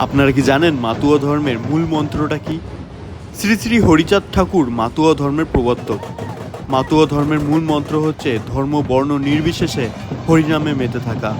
আপনারা কি জানেন মাতুয়া ধর্মের মূল মন্ত্রটা কি? শ্রী শ্রী হরিচাঁদ ঠাকুর মাতুয়া ধর্মের প্রবর্তক। মাতুয়া ধর্মের মূল মন্ত্র হচ্ছে ধর্ম, বর্ণ নির্বিশেষে হরিনামে মেতে থাকা।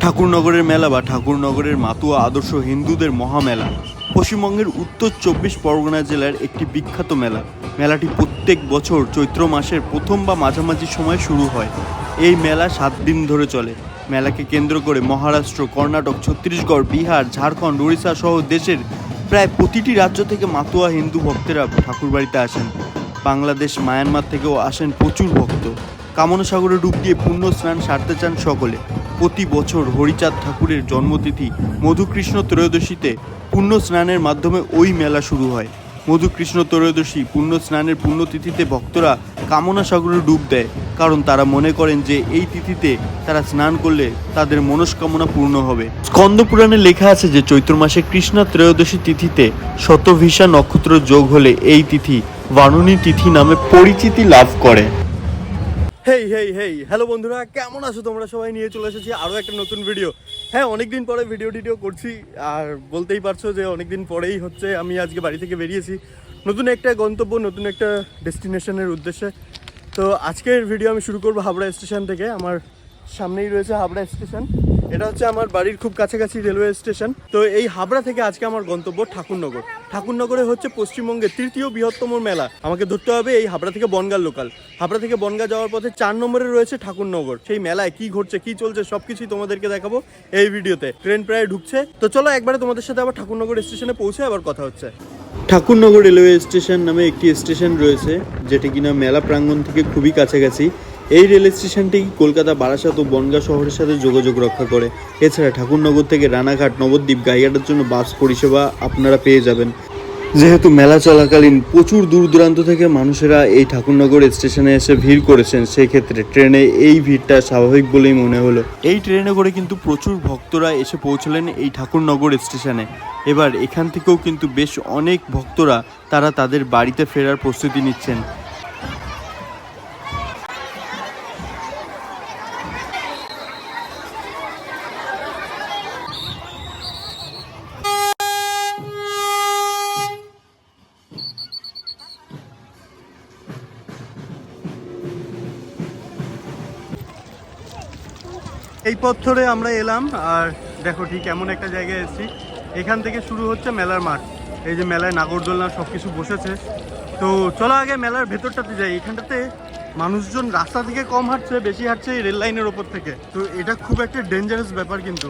ঠাকুরনগরের মেলা বা ঠাকুরনগরের মাতুয়া আদর্শ হিন্দুদের মহামেলা। পশ্চিমবঙ্গের উত্তর চব্বিশ পরগনা জেলার একটি বিখ্যাত মেলা। মেলাটি প্রত্যেক বছর চৈত্র মাসের প্রথম বা মাঝামাঝি সময় শুরু হয়। এই মেলা সাত দিন ধরে চলে। মেলাকে কেন্দ্র করে মহারাষ্ট্র, কর্ণাটক, ছত্তিশগড়, বিহার, ঝাড়খণ্ড, উড়িষ্যা সহ দেশের প্রায় প্রতিটি রাজ্য থেকে মাতুয়া হিন্দু ভক্তেরা ঠাকুরবাড়িতে আসেন। বাংলাদেশ, মায়ানমার থেকেও আসেন প্রচুর ভক্ত। কামনা সাগরে ডুব দিয়ে পুণ্য স্নান সারতে চান সকলে। প্রতি বছর হরিচাঁদ ঠাকুরের জন্মতিথি মধুকৃষ্ণ ত্রয়োদশীতে পুণ্য স্নানের মাধ্যমে ওই মেলা শুরু হয়। মধুকৃষ্ণ ত্রয়োদশী পুণ্য স্নানের পুণ্যতিথিতে ভক্তরা কামনা সাগরে ডুব দেয়, কারণ তারা মনে করেন যে এই তিথিতে তারা স্নান করলে তাদের মনস্কামনা পূর্ণ হবে। স্কন্দ পুরাণে লেখা আছে যে চৈত্র মাসে কৃষ্ণা ত্রয়োদশী তিথিতে শতভিসা নক্ষত্র যোগ হলে এই তিথি বারুণী তিথি নামে পরিচিতি লাভ করে। হেই হেই হেই, হ্যালো বন্ধুরা, কেমন আছো তোমরা? সবাই নিয়ে চলে এসেছি আরও একটা নতুন ভিডিও হ্যাঁ অনেকদিন পরে ভিডিও টিডিও করছি। আর বলতেই পারছ যে অনেকদিন পরেই হচ্ছে আমি আজকে বাড়ি থেকে বেরিয়েছি। নতুন একটা গন্তব্য, নতুন একটা ডেস্টিনেশনের উদ্দেশ্যে। তো আজকের ভিডিও আমি শুরু করব হাবড়া স্টেশন থেকে। আমার সামনেই রয়েছে হাবড়া স্টেশন। এটা হচ্ছে আমার বাড়ির খুব কাছাকাছি রেলওয়ে স্টেশন। তো এই হাবড়া থেকে আজকে আমার গন্তব্য ঠাকুরনগর। ঠাকুরনগরে হচ্ছে পশ্চিমবঙ্গের তৃতীয় বৃহত্তম মেলা। আমাকে ধরতে হবে এই হাবড়া থেকে বনগাঁ লোকাল হাবড়া থেকে বনগাঁ যাওয়ার পথে চার নম্বরে রয়েছে ঠাকুরনগর। সেই মেলায় কি ঘটছে, কি চলছে, সবকিছুই তোমাদেরকে দেখাবো এই ভিডিওতে। ট্রেন প্রায় ঢুকছে। তো চলো একবারে তোমাদের সাথে আবার ঠাকুরনগর স্টেশনে পৌঁছে আবার কথা হচ্ছে। ঠাকুরনগর রেলওয়ে স্টেশন নামে একটি স্টেশন রয়েছে, যেটি কিনা মেলা প্রাঙ্গণ থেকে খুবই কাছাকাছি। এই রেল স্টেশনটি কলকাতা, বারাসাত ও বনগাঁ শহরের সাথে যোগাযোগ রক্ষা করে। এছাড়া ঠাকুরনগর থেকে রানাঘাট, নবদ্বীপ, গাইঘাটের জন্য বাস পরিষেবা আপনারা পেয়ে যাবেন। যেহেতু মেলা চলাকালীন প্রচুর দূর দূরান্ত থেকে মানুষেরা এই ঠাকুরনগর স্টেশনে এসে ভিড় করেছেন সেই ক্ষেত্রে ট্রেনে এই ভিড়টা স্বাভাবিক বলেই মনে হলো। এই ট্রেনে করে কিন্তু প্রচুর ভক্তরা এসে পৌঁছলেন এই ঠাকুরনগর স্টেশনে। এবার এখান থেকেও কিন্তু বেশ অনেক ভক্তরা তারা তাদের বাড়িতে ফেরার প্রস্তুতি নিচ্ছেন। এই পথ ধরে আমরা এলাম, আর দেখো ঠিক এমন একটা জায়গায় এসেছি। এখান থেকে শুরু হচ্ছে মেলার মাঠ। এই যে মেলায় নাগরদোলনা সব কিছু বসেছে। তো চলো আগে মেলার ভেতরটাতে যাই। এখানটাতে মানুষজন রাস্তা থেকে কম হাঁটছে, বেশি হাঁটছে এই রেল লাইনের ওপর থেকে। তো এটা খুব একটা ডেঞ্জারাস ব্যাপার কিন্তু।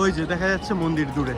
ওই যে দেখা যাচ্ছে মন্দির দূরে।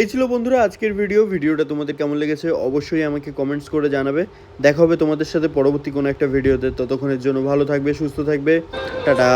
এই ছিল বন্ধুরা আজকের ভিডিও ভিডিওটা তোমাদের কেমন লেগেছে অবশ্যই আমাকে কমেন্টস করে জানাবে। দেখা হবে তোমাদের সাথে পরবর্তী কোনো একটা ভিডিওতে ততক্ষণের জন্য ভালো থাকবে, সুস্থ থাকবে। টাটা।